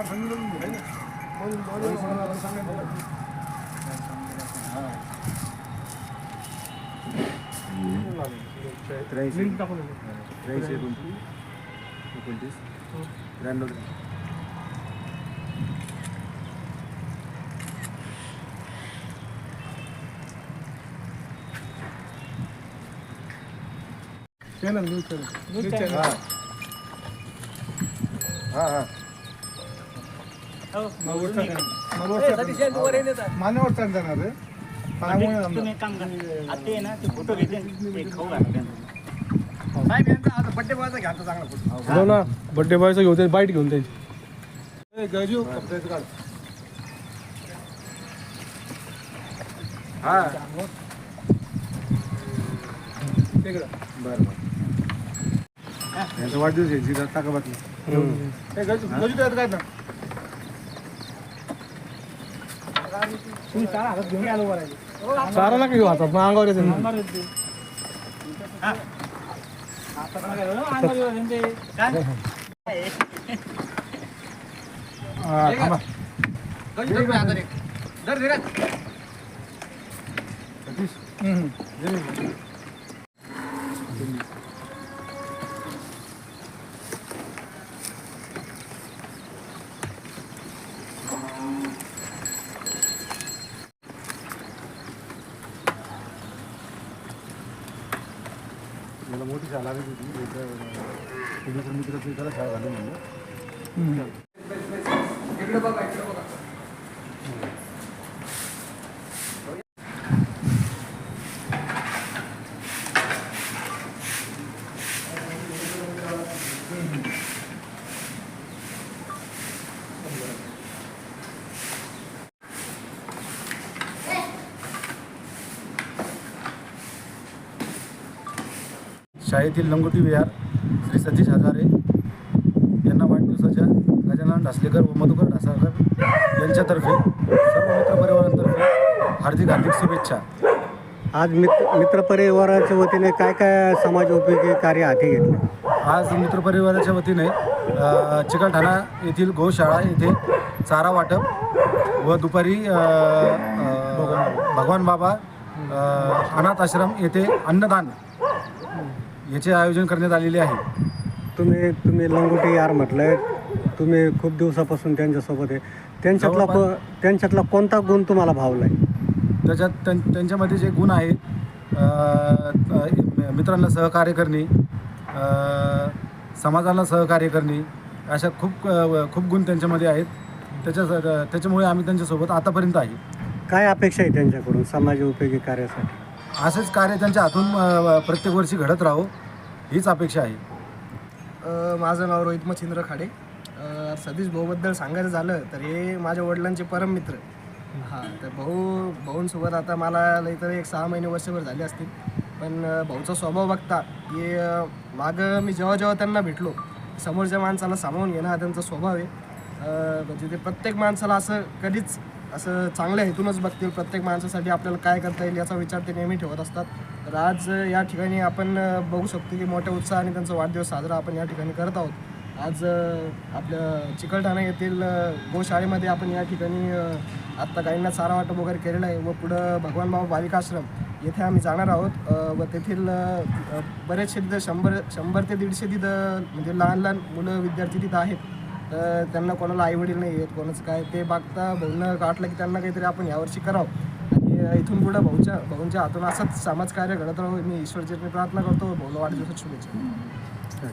Try sir. Try sir. Open this. Run out. Channel, new channel. New channel. हाँ हाँ मान्यवर चालत जाणार. तुम्ही काम करा. आता ते ना ते फोटो घेते. ते खाऊ घाला. त्यांना. हो ना बड्डे बॉयचं घेऊन बाईट घेऊन त्यांची गजू कपड्याचं काढ. हां. तिकडं. बरं बरं. यांचा वाढदिवस आहे जिथं टाका बातमी? हे गजू गजू त्यात काय ना चारा नका घेऊ आता? मग अंगावर येते अंगावर येते. हा. आता नका घेऊ, अंगावर येऊ दे ते. काय? मला मोठी शाळा लागत होती. त्याच्या मित्र त्याला शाळा घालून म्हणलं शाळेतील लंगोटी विहार श्री सतीश हजारे यांना वाढदिवसाच्या गजानन ढासलेकर व मधुकर ढासाळकर यांच्यातर्फे सर्व मित्र परिवारांतर्फे हार्दिक हार्दिक शुभेच्छा. आज मित्र मित्रपरिवाराच्या वतीने काय काय समाजोपयोगी कार्य हाती घेतले? आज मित्रपरिवाराच्या वतीने चिकलठाणा येथील गोशाळा येथे चारा वाटप व दुपारी भगवान बाबा अनाथ आश्रम येथे अन्नदान याचे आयोजन करण्यात आलेले आहे. तुम्ही तुम्ही लंगोटी यार म्हटलंय. तुम्ही खूप दिवसापासून त्यांच्यासोबत आहे. त्यांच्यातला को त्यांच्यातला कोणता गुण तुम्हाला भावलाय? त्याच्यात त्यां- त्यांच्यामध्ये जे गुण आहेत अ, अ, मित्रांना सहकार्य करणे अ, समाजाला सहकार्य करणे अशा खूप अ, खूप गुण त्यांच्यामध्ये आहेत. त्याच्या त्याच्यामुळे आम्ही त्यांच्यासोबत आतापर्यंत आहे. काय अपेक्षा आहे त्यांच्याकडून समाजोपयोगी कार्यासाठी? असंच कार्य त्यांच्या हातून प्रत्येक वर्षी घडत राहो हीच अपेक्षा आहे. माझं नाव रोहित मच्छिंद्र खाडे. सतीश भाऊबद्दल सांगायचं झालं तर हे माझ्या वडिलांचे परम मित्र. हां तर भाऊ भाऊंसोबत आता मला लई तर एक सहा महिने वर्षभर झाले असतील. पण भाऊचा स्वभाव बघता की मागं मी जेव्हा जेव्हा त्यांना भेटलो समोरच्या माणसाला सामावून घेणं हा त्यांचा स्वभाव आहे. म्हणजे ते प्रत्येक माणसाला असं कधीच असं चांगल्या हेतूनच बघतील प्रत्येक माणसासाठी आपल्याला काय करता येईल याचा विचार ते नेहमी ठेवत असतात. तर आज या ठिकाणी आपण बघू शकतो की मोठ्या उत्साहाने त्यांचा वाढदिवस साजरा आपण या ठिकाणी करत आहोत. आज आपल्या चिकलठाणा येथील गोशाळेमध्ये आपण या ठिकाणी आत्ता गाईंना चारा वाटप वगैरे केलेलं आहे व पुढं भगवान बाबा बालिकाश्रम येथे आम्ही जाणार आहोत. व तेथील बरेचसे तिथं शंभर शंभर ते दीडशे तिथं म्हणजे लहान लहान मुलं विद्यार्थी तिथं आहेत. तर त्यांना कोणाला आईवडील नाही आहेत कोणाचं काय ते बघता भाऊनं वाटलं की त्यांना काहीतरी आपण यावर्षी करावं. आणि इथून पुढं भाऊच्या भाऊंच्या हातून असंच समाजकार्य घडत राहू मी ईश्वरचरणी प्रार्थना करतो भाऊला वाढदिवसात शुभेच्छा.